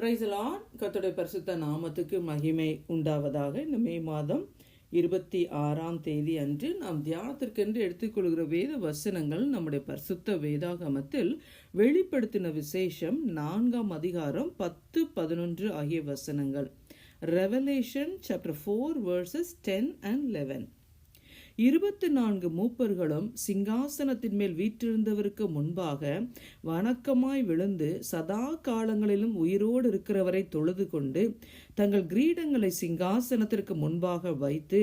பிரைசலான் கத்துடைய பரிசுத்த நாமத்துக்கு மகிமை உண்டாவதாக. இந்த மே மாதம் இருபத்தி ஆறாம் தேதி அன்று நாம் தியானத்திற்கென்று எடுத்துக்கொள்கிற வேத வசனங்கள் நம்முடைய பரிசுத்த வேதாகமத்தில் வெளிப்படுத்தின விசேஷம் நான்காம் அதிகாரம் பத்து பதினொன்று ஆகிய வசனங்கள். Revelation chapter four verses ten and eleven இருபத்தி நான்கு மூப்பர்களும் சிங்காசனத்தின் மேல் வீற்றிருந்தவருக்கு முன்பாக வணக்கமாய் விழுந்து சதா காலங்களிலும் உயிரோடு இருக்கிறவரை தொழுது கொண்டு தங்கள் கிரீடங்களை சிங்காசனத்திற்கு முன்பாக வைத்து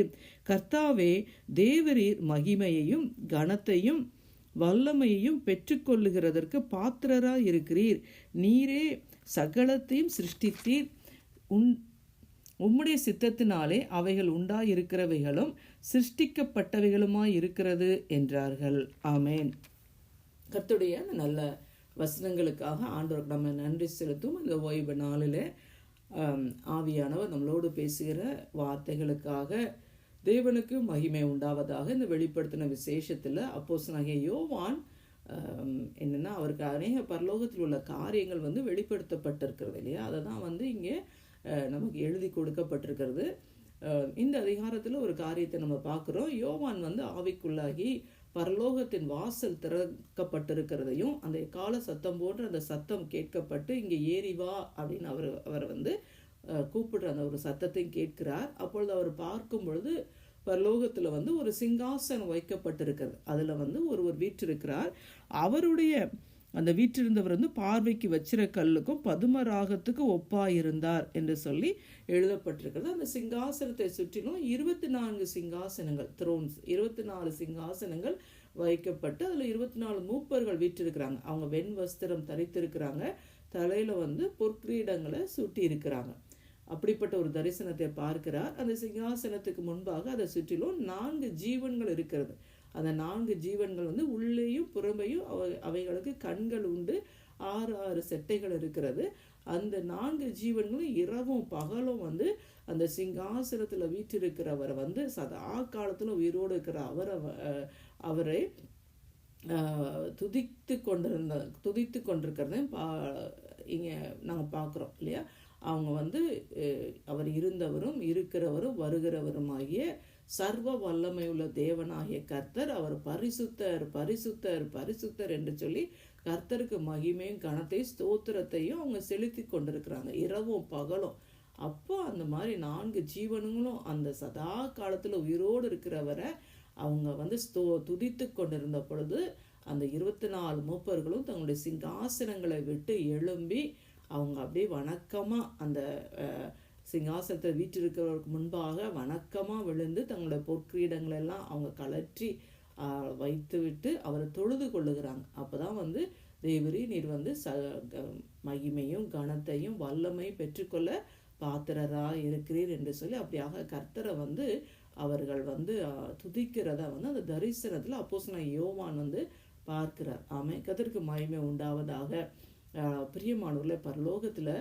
கர்த்தாவே தேவரீர் மகிமையையும் கனத்தையும் வல்லமையையும் பெற்றுக்கொள்ளுகிறதற்கு பாத்திரராய் இருக்கிறீர் நீரே சகலத்தையும் சிருஷ்டித்தீர். உன் உம்முடைய சித்தத்தினாலே அவைகள் உண்டாயிருக்கிறவைகளும் சிருஷ்டிக்கப்பட்டவைகளுமாய் இருக்கிறது என்றார்கள். ஆமேன். கத்துடைய நல்ல வசனங்களுக்காக ஆண்டவருக்கு நம்ம நன்றி செலுத்தும் இந்த ஓய்வு நாளில் ஆவியானவர் நம்மளோடு பேசுகிற வார்த்தைகளுக்காக தேவனுக்கு மகிமை உண்டாவதாக இந்த வெளிப்படுத்தின விசேஷத்தில் அப்போஸ் யோவான் என்னென்னா அவருக்கு அநேக பரலோகத்தில் உள்ள காரியங்கள் வந்து வெளிப்படுத்தப்பட்டிருக்கிறது இல்லையா? அதை தான் வந்து இங்கே நமக்கு எழுதி கொடுக்கப்பட்டிருக்கிறது. இந்த அதிகாரத்தில் ஒரு காரியத்தை நம்ம பார்க்குறோம். யோவான் வந்து ஆவிக்குள்ளாகி பரலோகத்தின் வாசல் திறக்கப்பட்டிருக்கிறதையும் அந்த கால சத்தம் போன்ற அந்த சத்தம் கேட்கப்பட்டு இங்கே ஏறி வா அப்படின்னு அவர் அவர் வந்து கூப்பிடுற அந்த ஒரு சத்தத்தையும் கேட்கிறார். அப்பொழுது அவர் பார்க்கும் பொழுது பரலோகத்தில் வந்து ஒரு சிங்காசனம் வைக்கப்பட்டிருக்கிறது. அதில் வந்து ஒருவர் வீற்றிருக்கிறார். அவருடைய அந்த வீற்றிருந்தவர் வந்து பார்வைக்கு வச்சிர கல்லுக்கும் பதும ராகத்துக்கு ஒப்பாயிருந்தார் என்று சொல்லி எழுதப்பட்டிருக்கிறது. அந்த சிங்காசனத்தை சுற்றிலும் இருபத்தி நான்கு சிங்காசனங்கள் த்ரோன்ஸ் இருபத்தி நாலு சிங்காசனங்கள் வைக்கப்பட்டு அதில் இருபத்தி நாலு மூப்பர்கள் வீற்றிருக்கிறாங்க. அவங்க வெண் வஸ்திரம் தரித்திருக்கிறாங்க. தலையில் வந்து பொற்கிரீடங்களை சுட்டி இருக்கிறாங்க அப்படிப்பட்ட ஒரு தரிசனத்தை பார்க்கிறார். அந்த சிங்காசனத்துக்கு முன்பாக அதை சுற்றிலும் நான்கு ஜீவன்கள் இருக்கிறது. அந்த நான்கு ஜீவன்கள் வந்து உள்ளேயும் புறமையும் அவை அவைகளுக்கு கண்கள் உண்டு ஆறு ஆறு செட்டைகள் இருக்கிறது. அந்த நான்கு ஜீவன்களும் இரவும் பகலும் வந்து அந்த சிங்காசனத்தில் வீற்றிருக்கிறவரை வந்து சதா காலத்தில் உயிரோடு இருக்கிற அவரை அவரை துதித்து கொண்டிருந்த துதித்து கொண்டிருக்கிறதையும் பா இங்கே நாங்கள் பார்க்குறோம் இல்லையா? அவங்க வந்து அவர் இருந்தவரும் இருக்கிறவரும் வருகிறவருமாகிய சர்வ வல்லமையுள்ள தேவனாகிய கர்த்தர் அவர் பரிசுத்தர் பரிசுத்தர் பரிசுத்தர் என்று சொல்லி கர்த்தருக்கு மகிமையும் கணத்தை ஸ்தோத்திரத்தையும் அவங்க செலுத்தி கொண்டிருக்கிறாங்க. இரவும் பகலும். அப்போ அந்த மாதிரி நான்கு ஜீவனுங்களும் அந்த சதா காலத்தில் உயிரோடு இருக்கிறவரை அவங்க வந்து ஸ்தோ துதித்து கொண்டிருந்த பொழுது அந்த இருபத்தி நாலு மூப்பர்களும் தங்களுடைய சிங்காசனங்களை விட்டு எழும்பி அவங்க அப்படியே வணக்கமாக அந்த சிங்காசனத்தை வீட்டிருக்கிறவருக்கு முன்பாக வணக்கமாக விழுந்து தங்களோட பொற்கிரீடங்களெல்லாம் அவங்க கலற்றி வைத்து விட்டு அவரை தொழுது கொள்ளுகிறாங்க. அப்போ தான் வந்து தேவரி நீர் வந்து ச மகிமையும் கனத்தையும் வல்லமையும் பெற்றுக்கொள்ள பாத்திரராக இருக்கிறீர் என்று சொல்லி அப்படியாக கர்த்தரை வந்து அவர்கள் வந்து துதிக்கிறத வந்து அந்த தரிசனத்தில் அப்போஸ் நான் யோவான் வந்து பார்க்கிறார். ஆமை கதற்கு மகிமை உண்டாவதாக. பிரியமானவர்களே பரலோகத்தில்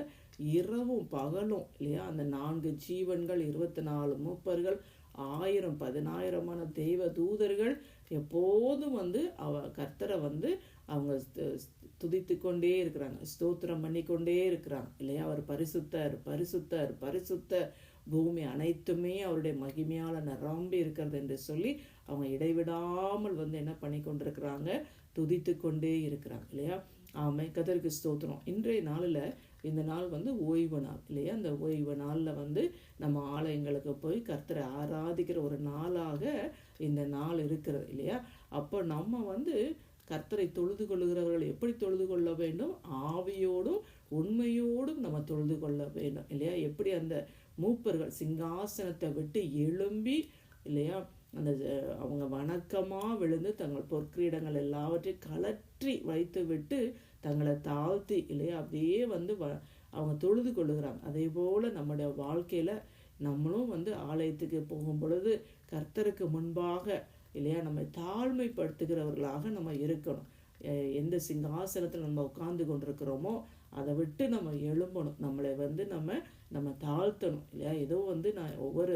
இரவும் பகலும் இல்லையா? அந்த நான்கு ஜீவன்கள் இருபத்தி நாலு மூப்பர்கள் ஆயிரம் பதினாயிரமான தெய்வ தூதர்கள் எப்போதும் வந்து அவ கர்த்தரை வந்து அவங்க துதித்து கொண்டே இருக்கிறாங்க ஸ்தோத்திரம் பண்ணி கொண்டே இருக்கிறாங்க இல்லையா? அவர் பரிசுத்தர் பரிசுத்தர் பரிசுத்த பூமி அனைத்துமே அவருடைய மகிமையால் நிரம்பி இருக்கிறது என்று சொல்லி அவங்க இடைவிடாமல் வந்து என்ன பண்ணி கொண்டிருக்கிறாங்க துதித்து கொண்டே இருக்கிறாங்க இல்லையா? ஆமை கதருக்கு ஸ்தோத்திரம். இன்றைய நாளில் இந்த நாள் வந்து ஓய்வு நாள் இல்லையா? அந்த ஓய்வு நாளில் வந்து நம்ம ஆலயங்களுக்கு போய் கர்த்தரை ஆராதிக்கிற ஒரு நாளாக இந்த நாள் இருக்கிறது இல்லையா? அப்போ நம்ம வந்து கர்த்தரை தொழுது கொள்கிறவர்கள் எப்படி தொழுது கொள்ள வேண்டும்? ஆவியோடும் உண்மையோடும் நம்ம தொழுது கொள்ள வேண்டும் இல்லையா? எப்படி அந்த மூப்பர்கள் சிங்காசனத்தை விட்டு எழும்பி இல்லையா? அந்த அவங்க வணக்கமாக விழுந்து தங்கள் பொற்கிரீடங்கள் எல்லாவற்றையும் கலற்றி வைத்து விட்டு தங்களை தாழ்த்தி இல்லையா அப்படியே வந்து வ அவங்க தொழுது கொள்ளுகிறாங்க. அதே போல் நம்முடைய வாழ்க்கையில் நம்மளும் வந்து ஆலயத்துக்கு போகும் பொழுது கர்த்தருக்கு முன்பாக இல்லையா நம்ம தாழ்மைப்படுத்துகிறவர்களாக நம்ம இருக்கணும். எந்த சிங்காசனத்தில் நம்ம உட்கார்ந்து கொண்டிருக்கிறோமோ அதை விட்டு நம்ம எழும்பணும். நம்மளை வந்து நம்ம நம்ம தாழ்த்தணும் இல்லையா? ஏதோ வந்து நான் ஒவ்வொரு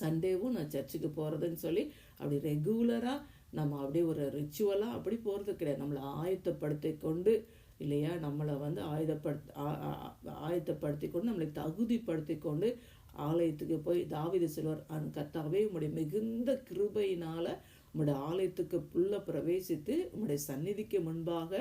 சண்டேவும் நான் சர்ச்சுக்கு போகிறதுன்னு சொல்லி அப்படி ரெகுலராக நம்ம அப்படியே ஒரு ரிச்சுவலாக அப்படி போகிறது கிடையாது. நம்மளை ஆயத்தப்படுத்தி கொண்டு இல்லையா? நம்மளை வந்து ஆயுதப்படுத்த ஆ- ஆயத்தப்படுத்தி கொண்டு நம்மளை தகுதிப்படுத்தி கொண்டு ஆலயத்துக்கு போய் தாவித செல்வர் அன் கத்தாவே உங்களுடைய மிகுந்த கிருபையினால் உம்முடைய ஆலயத்துக்கு புள்ள பிரவேசித்து உம்முடைய சந்நிதிக்கு முன்பாக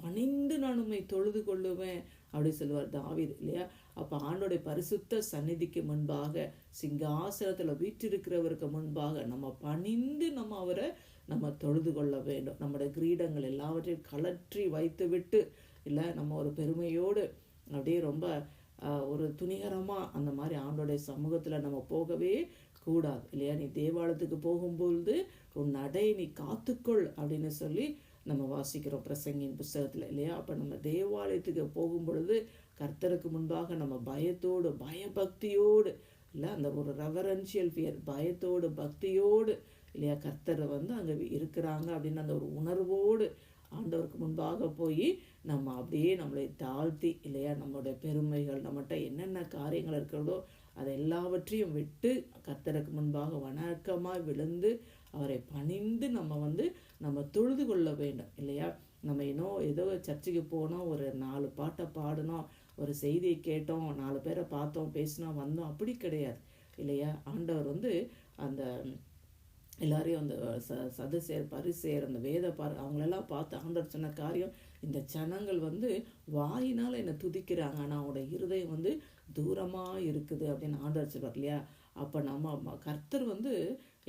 பணிந்து நான் உண்மை தொழுது கொள்ளுவேன் அப்படின்னு சொல்லுவார் தாவீது இல்லையா? அப்போ ஆண்டோடைய பரிசுத்த சந்நிதிக்கு முன்பாக சிங்காசனத்தில் வீற்றிருக்கிறவருக்கு முன்பாக நம்ம பணிந்து நம்ம அவரை நம்ம தொழுது கொள்ள வேண்டும். நம்முடைய கிரீடங்கள் எல்லாவற்றையும் கலற்றி வைத்து விட்டு இல்லை நம்ம ஒரு பெருமையோடு அப்படியே ரொம்ப ஒரு துணிகரமாக அந்த மாதிரி ஆண்டோடைய சமூகத்தில் நம்ம போகவே கூடாது. இல்லையா? நீ தேவாலயத்துக்கு போகும்பொழுது உன் நடை நீ காத்துக்கொள் அப்படின்னு சொல்லி நம்ம வாசிக்கிறோம் பிரசங்கின் புஸ்தகத்தில் இல்லையா? அப்போ நம்ம தேவாலயத்துக்கு போகும் பொழுது கர்த்தருக்கு முன்பாக நம்ம பயத்தோடு பயபக்தியோடு இல்லை அந்த ஒரு ரெவரன்ஷியல் ஃபியர் பயத்தோடு பக்தியோடு இல்லையா? கர்த்தரை வந்து அங்கே இருக்கிறாங்க அப்படின்னு அந்த ஒரு உணர்வோடு ஆண்டவருக்கு முன்பாக போய் நம்ம அப்படியே நம்மளை தாழ்த்தி இல்லையா? நம்மளுடைய பெருமைகள் நம்மகிட்ட என்னென்ன காரியங்கள் இருக்கிறதோ அதை எல்லாவற்றையும் விட்டு கர்த்தருக்கு முன்பாக வணக்கமாக விழுந்து அவரை பணிந்து நம்ம வந்து நம்ம தொழுது கொள்ள வேண்டும் இல்லையா? நம்ம இன்னும் ஏதோ சர்ச்சுக்கு போனோம் ஒரு நாலு பாட்டை பாடினோம் ஒரு செய்தியை கேட்டோம் நாலு பேரை பார்த்தோம் பேசினோம் வந்தோம். அப்படி கிடையாது இல்லையா? ஆண்டவர் வந்து அந்த எல்லாரையும் அந்த ச சதுசேர் பரிசேர் அந்த வேத பார் அவங்களெல்லாம் பார்த்து ஆண்டவர் சொன்ன காரியம் இந்த ஜனங்கள் வந்து வாயினால் என்னை துதிக்கிறாங்க. ஆனால் அவங்களோட இருதயம் வந்து தூரமாக இருக்குது அப்படின்னு ஆண்டவர் சொல்வார் இல்லையா? அப்போ நம்ம கர்த்தர் வந்து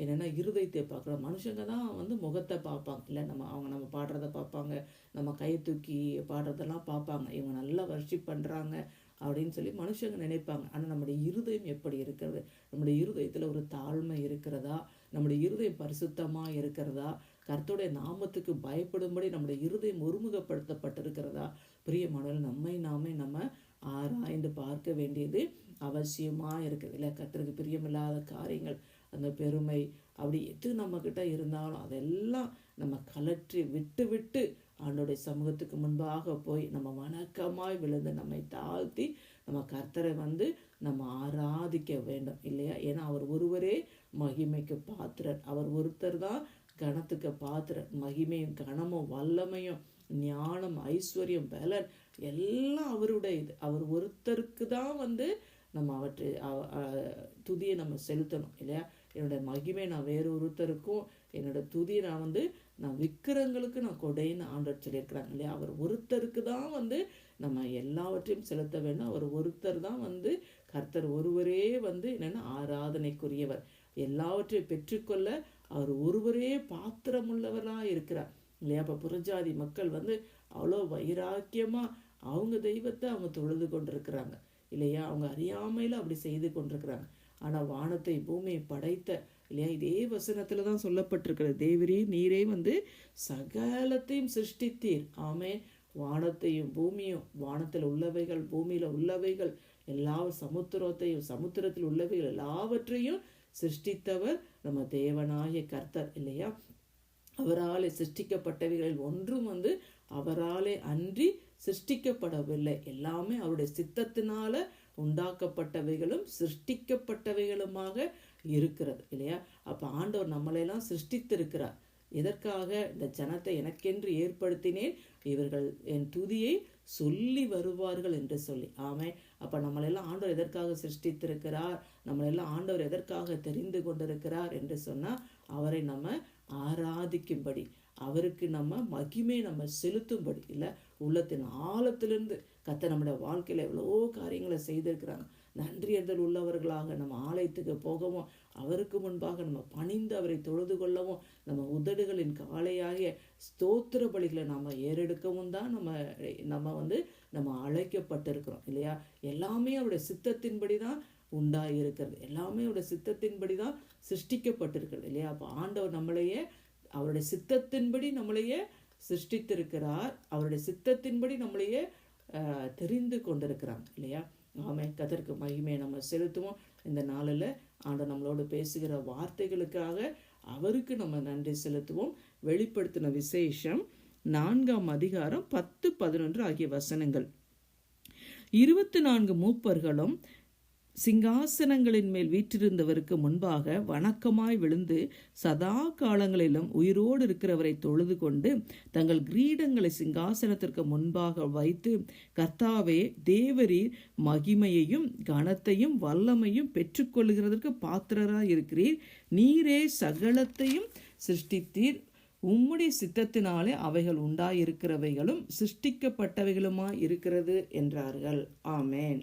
என்னென்னா இருதயத்தை பார்க்குறோம் மனுஷங்க தான் வந்து முகத்தை பார்ப்பாங்க இல்லை? நம்ம அவங்க நம்ம பாடுறத பார்ப்பாங்க. நம்ம கை தூக்கி பாடுறதெல்லாம் பார்ப்பாங்க. இவங்க நல்லா வர்ஷிப் பண்ணுறாங்க அப்படின்னு சொல்லி மனுஷங்க நினைப்பாங்க. ஆனால் நம்முடைய இருதயம் எப்படி இருக்கிறது? நம்முடைய இருதயத்தில் ஒரு தாழ்மை இருக்கிறதா? நம்முடைய இருதயம் பரிசுத்தமாக இருக்கிறதா? கர்த்தருடைய நாமத்துக்கு பயப்படும்படி நம்முடைய இருதயம் ஒருமுகப்படுத்தப்பட்டிருக்கிறதா? பிரியமானவர்கள் நம்மை நாமே நம்ம ஆராய்ந்து பார்க்க வேண்டியது அவசியமாக இருக்குது. இல்லை கர்த்தருக்கு பிரியமில்லாத காரியங்கள் அந்த பெருமை அப்படி எது நம்மக்கிட்ட இருந்தாலும் அதெல்லாம் நம்ம கலற்றி விட்டு விட்டு ஆண்டோடைய சமூகத்துக்கு முன்பாக போய் நம்ம வணக்கமாய் விழுந்து நம்மை தாழ்த்தி நம்ம கர்த்தரை வந்து நம்ம ஆராதிக்க வேண்டும் இல்லையா? ஏன்னா அவர் ஒருவரே மகிமைக்கு பாத்திரர். அவர் ஒருத்தர் தான் கணத்துக்கு பாத்திரர். மகிமையும் கணமும் வல்லமையும் ஞானம் ஐஸ்வர்யம் பலன் எல்லாம் அவருடைய இது அவர் ஒருத்தருக்கு தான் வந்து நம்ம அவற்றை துதியை நம்ம செலுத்தணும் இல்லையா? என்னோட மகிமை நான் வேறு ஒருத்தருக்கும் என்னோட துதியை நான் வந்து நான் விக்கிரங்களுக்கு நான் கொடைன்னு ஆண்டர் சொல்லியிருக்கிறாங்க இல்லையா? அவர் ஒருத்தருக்கு தான் வந்து நம்ம எல்லாவற்றையும் செலுத்த வேண்டும். அவர் ஒருத்தர் தான் வந்து கர்த்தர் ஒருவரே வந்து என்னென்னா ஆராதனைக்குரியவர். எல்லாவற்றையும் பெற்றுக்கொள்ள அவர் ஒருவரே பாத்திரமுள்ளவராக இருக்கிறார் இல்லையா? அப்போ புறஜாதி மக்கள் வந்து அவ்வளோ வைராக்கியமாக அவங்க தெய்வத்தை அவங்க தொழுது கொண்டிருக்கிறாங்க. இல்லையா? அவங்க அறியாமையில் அப்படி செய்து கொண்டிருக்கிறாங்க. ஆனால் வானத்தை பூமியை படைத்த இல்லையா? இதே வசனத்தில் தான் சொல்லப்பட்டிருக்கிறது. தேவரே நீரே வந்து சகலத்தையும் சிருஷ்டித்தீர். ஆமே வானத்தையும் பூமியும் வானத்தில் உள்ளவைகள் பூமியில் உள்ளவைகள் எல்லா சமுத்திரத்தையும் சமுத்திரத்தில் உள்ளவைகள் எல்லாவற்றையும் சிருஷ்டித்தவர் நம்ம தேவனாய கர்த்தர் இல்லையா? அவராலே சிருஷ்டிக்கப்பட்டவைகளில் ஒன்றும் வந்து அவராலே அன்றி சிருஷ்டிக்கப்படவில்லை. எல்லாமே அவருடைய சித்தத்தினால உண்டாக்கப்பட்டவைகளும் சிருஷ்டிக்கப்பட்டவைகளுமாக இருக்கிறது இல்லையா? அப்போ ஆண்டவர் நம்மளையெல்லாம் சிருஷ்டித்திருக்கிறார். எதற்காக? இந்த ஜனத்தை எனக்கென்று ஏற்படுத்தினேன். இவர்கள் என் துதியை சொல்லி வருவார்கள் என்று சொல்லி. ஆமை அப்போ நம்மளெல்லாம் ஆண்டவர் எதற்காக சிருஷ்டித்திருக்கிறார்? நம்மளெல்லாம் ஆண்டவர் எதற்காக தெரிந்து கொண்டிருக்கிறார் என்று சொன்னால் அவரை நம்ம ஆராதிக்கும்படி அவருக்கு நம்ம மகிமை நம்ம செலுத்தும்படி இல்லை உள்ளத்தின் ஆழத்திலிருந்து கத்தை நம்முடைய வாழ்க்கையில் எவ்வளோ காரியங்களை செய்திருக்கிறாங்க. நன்றியறிதல் உள்ளவர்களாக நம்ம ஆலயத்துக்கு போகவும் அவருக்கு முன்பாக நம்ம பணிந்து அவரை தொழுது கொள்ளவும் நம்ம உதடுகளின் காலையாகிய ஸ்தோத்திர பலிகளை நம்ம ஏறெடுக்கவும் தான் நம்ம நம்ம வந்து நம்ம அழைக்கப்பட்டிருக்கிறோம் இல்லையா? எல்லாமே அவருடைய சித்தத்தின்படி தான் உண்டாக இருக்கிறது எல்லாமே அவருடைய சித்தத்தின்படி தான் சிருஷ்டிக்கப்பட்டிருக்கிறது இல்லையா? அப்போ ஆண்டவர் நம்மளையே அவருடைய சித்தத்தின்படி நம்மளையே சிருஷ்டித்திருக்கிறார். அவருடைய சித்தத்தின்படி நம்மளையே ஆஹ், தெரிந்து கொண்டிருக்கிறாங்க இல்லையா? ஆமை கதற்கு மகிமையை நம்ம செலுத்துவோம். இந்த நாளில் ஆண்டவர் நம்மளோடு பேசுகிற வார்த்தைகளுக்காக அவருக்கு நம்ம நன்றி செலுத்துவோம். வெளிப்படுத்தின விசேஷம் நான்காம் அதிகாரம் பத்து பதினொன்று ஆகிய வசனங்கள். இருபத்தி நான்கு மூப்பர்களும் சிங்காசனங்களின் மேல் வீற்றிருந்தவருக்கு முன்பாக வணக்கமாய் விழுந்து சதா காலங்களிலும் உயிரோடு இருக்கிறவரை தொழுது கொண்டு தங்கள் கிரீடங்களை சிங்காசனத்திற்கு முன்பாக வைத்து கர்த்தாவே தேவரீர் மகிமையையும் கனத்தையும் வல்லமையும் பெற்றுக்கொள்கிறதற்கு பாத்திரராய் இருக்கிறீர். நீரே சகலத்தையும் சிருஷ்டித்தீர். உம்முடைய சித்தத்தினாலே அவைகள் உண்டாயிருக்கிறவைகளும் சிருஷ்டிக்கப்பட்டவைகளுமாய் இருக்கிறது என்றார்கள். ஆமேன்.